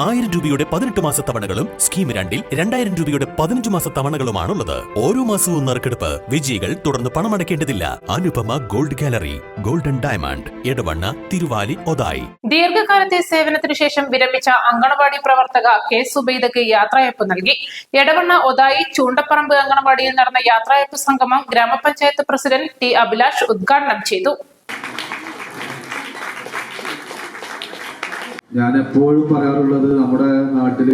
ആയിരം രൂപയുടെ പതിനെട്ട് മാസ തവണകളും സ്കീം രണ്ടിൽ രണ്ടായിരം രൂപയുടെ പതിനഞ്ച് മാസ തവണകളുമാണുള്ളത്. ഓരോ മാസവും നറുക്കെടുപ്പ് വിജയികൾ തുടർന്ന് പണമടയ്ക്കേണ്ടതില്ല. Anupama gold gallery golden diamond Edavanna Thiruvali Othayi. ദീർഘകാലത്തെ സേവനത്തിനു ശേഷം വിരമിച്ച അങ്കണവാടി പ്രവർത്തക കെ സുബൈദക്ക് യാത്രയപ്പ് നൽകി. എടവണ്ണ ഒതായി ചൂണ്ടപ്പറമ്പ് അങ്കണവാടിയിൽ നടന്ന യാത്രയപ്പ് സംഗമം ഗ്രാമപഞ്ചായത്ത് പ്രസിഡന്റ് ടി അഭിലാഷ് ഉദ്ഘാടനം ചെയ്തു. ഞാൻ എപ്പോഴും പറയാറുള്ളത് നമ്മുടെ നാട്ടിൽ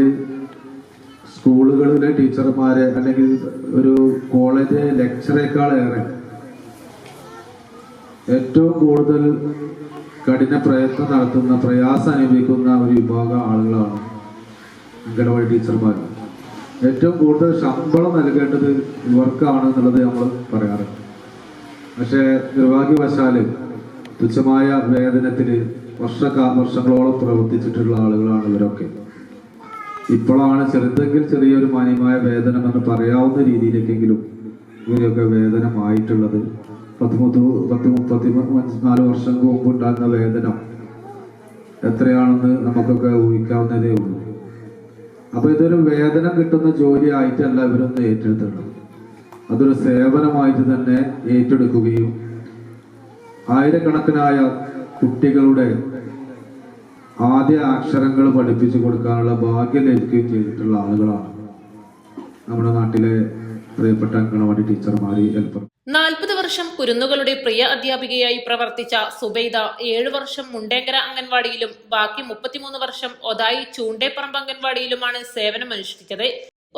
സ്കൂളുകളിലെ ടീച്ചർമാരെ അല്ലെങ്കിൽ ഒരു കോളേജ് ലെക്ചറേക്കാൾ ഏറെ ഏറ്റവും കൂടുതൽ കഠിന പ്രയത്നം നടത്തുന്ന പ്രയാസം അനുഭവിക്കുന്ന ഒരു വിഭാഗം ആളുകളാണ് അംഗനവാടി ടീച്ചർമാർ ഏറ്റവും കൂടുതൽ ശമ്പളം നൽകേണ്ടത് ഇവർക്കാണ് എന്നുള്ളത് നമ്മൾ പറയാറുണ്ട്. പക്ഷേ നിർഭാഗ്യവശാൽ തുച്ഛമായ വേതനത്തിൽ വർഷക്കാ വർഷങ്ങളോളം പ്രവർത്തിച്ചിട്ടുള്ള ആളുകളാണ് ഇവരൊക്കെ. ഇപ്പോഴാണ് ചെറുതെങ്കിൽ ചെറിയൊരു മാന്യമായ വേതനം എന്ന് പറയാവുന്ന രീതിയിലേക്കെങ്കിലും ഇവരെയൊക്കെ വേതനമായിട്ടുള്ളത്. പത്ത് മുത്ത് പത്ത് മുപ്പത്തി നാല് വർഷം മുമ്പ് ഉണ്ടാകുന്ന വേതനം എത്രയാണെന്ന് നമുക്കൊക്കെ ഊഹിക്കാവുന്നതേ ഉള്ളൂ. അപ്പോൾ ഇതൊരു വേതനം കിട്ടുന്ന ജോലി ആയിട്ടല്ല ഇവരൊന്ന് ഏറ്റെടുത്തിട്ടുള്ളത്. അതൊരു സേവനമായിട്ട് തന്നെ ഏറ്റെടുക്കുകയും ആയിരക്കണക്കിനായ കുട്ടികളുടെ ആദ്യ അക്ഷരങ്ങൾ പഠിപ്പിച്ചു കൊടുക്കാനുള്ള ഭാഗ്യം ലഭിക്കുകയും ചെയ്തിട്ടുള്ള ആളുകളാണ് നമ്മുടെ നാട്ടിലെ പ്രിയപ്പെട്ട അങ്കണവാടി ടീച്ചർമാർ ഹെൽപ്പർ നാൽപ്പത് വർഷം കുരുന്നുകളുടെ പ്രിയ അധ്യാപികയായി പ്രവർത്തിച്ച സുബൈദ ഏഴു വർഷം മുണ്ടേങ്കര അംഗൻവാടിയിലും ബാക്കി മുപ്പത്തിമൂന്ന് വർഷം ഒതായി ചൂണ്ടേപ്പറമ്പ് അംഗൻവാടിയിലുമാണ് സേവനമനുഷ്ഠിച്ചത്.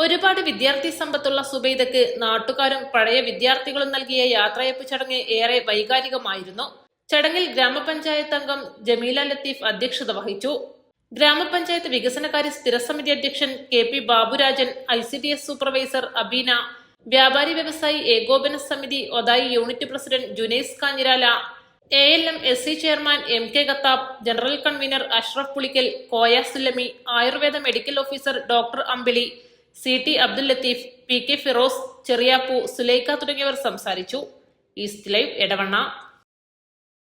ഒരുപാട് വിദ്യാർത്ഥി സമ്പത്തുള്ള സുബൈദക്ക് നാട്ടുകാരും പഴയ വിദ്യാർത്ഥികളും നൽകിയ യാത്രയപ്പ് ചടങ്ങ് ഏറെ വൈകാരികമായിരുന്നു. ചടങ്ങിൽ ഗ്രാമപഞ്ചായത്ത് അംഗം ജമീല ലത്തീഫ് അധ്യക്ഷത വഹിച്ചു. ഗ്രാമപഞ്ചായത്ത് വികസനകാര്യ സ്ഥിരസമിതി അധ്യക്ഷൻ K P Baburajan I C D S supervisor Abeena വ്യാപാരി വ്യവസായി ഏകോപന സമിതി Othayi unit president Junais Kanjirala A L M S C chairman M K Gathab general convener Ashraf Pulikkal Koya Sullami Ayurveda medical officer doctor Ambili C T Abdul Latheef P K Firoz Cheriyappu Sulaikha തുടങ്ങിയവർ സംസാരിച്ചു. East Live Edavanna.